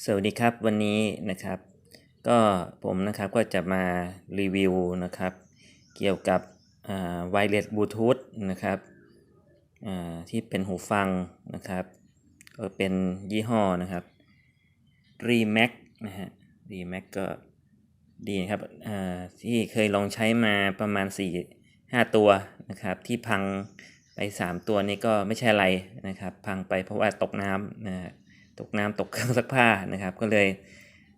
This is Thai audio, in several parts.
สวัสดีครับวันนี้นะครับ ก็ผมนะครับก็จะมารีวิวนะครับ เกี่ยวกับไวเลสบลูทูธนะครับที่เป็นหูฟังนะครับก็เป็นยี่ห้อนะครับ r e m a x นะฮะ r e m a x ก็ดีนะครับที่เคยลองใช้มาประมาณ 4 5 ตัวนะครับ ที่พังไป 3 ตัวนี้ก็ไม่ใช่อะไรนะครับ พังไปเพราะว่าตกน้ำนะฮะ ตกน้ำตกเครื่องซักผ้านะครับ ก็เลย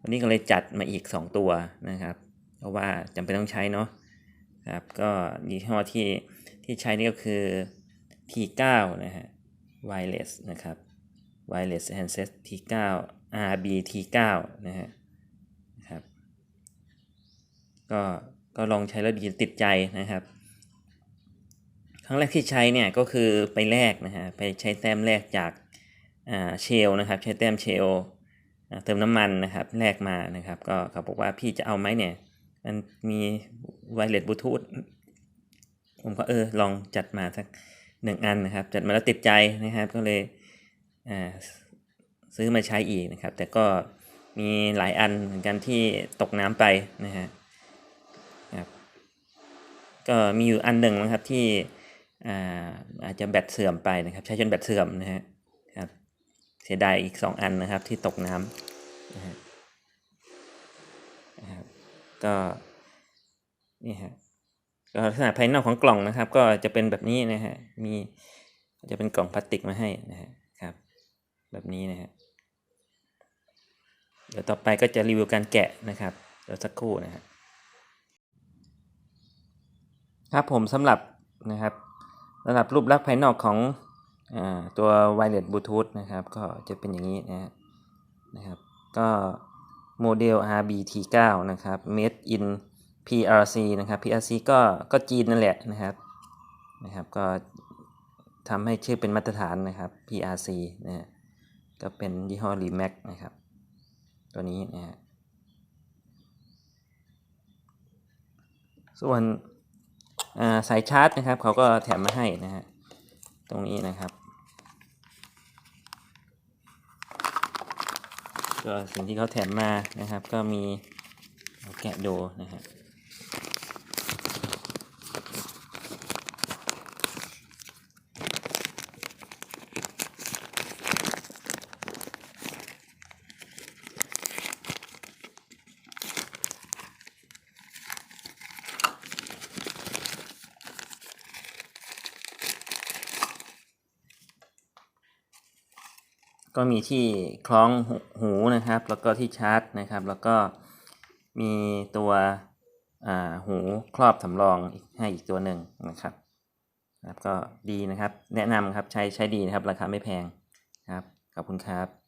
วันนี้ก็เลยจัดมาอีก 2 ตัวนะครับ เพราะว่าจำเป็นต้องใช้เนาะครับก็ยี่ห้อที่ที่ใช้นี่ก็คือ T9 นะฮะ wireless นะครับ wireless handset T9 RB T9 นะฮะครับก็ก็ลองใช้แล้วดีติดใจนะครับ ครั้งแรกที่ใช้เนี่ยก็คือไปแลกนะฮะไปใช้แต้มแลกจาก เชลนะครับใช้แต้มเชลเติมน้ำมันนะครับแลกมานะครับ ก็เขาบอกว่าพี่จะเอาไหมเนี่ย มันมีไวเลสบลูทูธผมก็เออลองจัดมาสักหนึ่งอันนะครับ จัดมาแล้วติดใจนะครับก็เลยซื้อมาใช้อีกนะครับ แต่ก็มีหลายอันเหมือนกันที่ตกน้ำไปนะฮะครับก็มีอยู่อันหนึ่งนะครับที่อาอาจจะแบตเสื่อมไปนะครับ ใช้จนแบตเสื่อมนะฮะ เสียดายอีกสองอันนะครับที่ตกน้ำนะฮะนะครับก็นี่ฮะก็ลักษณะภายนอกของกล่องนะครับ ก็จะเป็นแบบนี้นะฮะมีจะเป็นกล่องพลาสติกมาให้นะฮะครับ แบบนี้นะฮะเดี๋ยวต่อไปก็จะรีวิวการแกะนะครับเดี๋ยวสักครู่นะฮะครับผมสำหรับนะครับสำหรับรูปลักษณ์ภายนอกของ ตัว wireless bluetooth นะครับ ก็จะเป็นอย่างนี้นะนะครับ ก็โมเดล RBT9 นะครับ made in PRC นะครับ PRC ก็ก็จีนนั่นแหละนะครับนะครับก็ทำให้ชื่อเป็นมาตรฐานนะครับ PRC นะฮะก็เป็นยี่ห้อ Remax นะครับ ตัวนี้นะฮะส่วนสายชาร์จนะครับเขาก็แถมมาให้นะฮะตรงนี้นะครับ ก็สิ่งที่เขาแถมมานะครับ ก็มีเอาแกะดูนะครับ ก็มีที่คล้องหูนะครับ แล้วก็ที่ชาร์จนะครับ แล้วก็มีตัวหูครอบสำรองให้อีกตัวหนึ่งนะครับครับก็ดีนะครับ แนะนำครับใช้ใช้ดีนะครับ ราคาไม่แพงครับขอบคุณครับ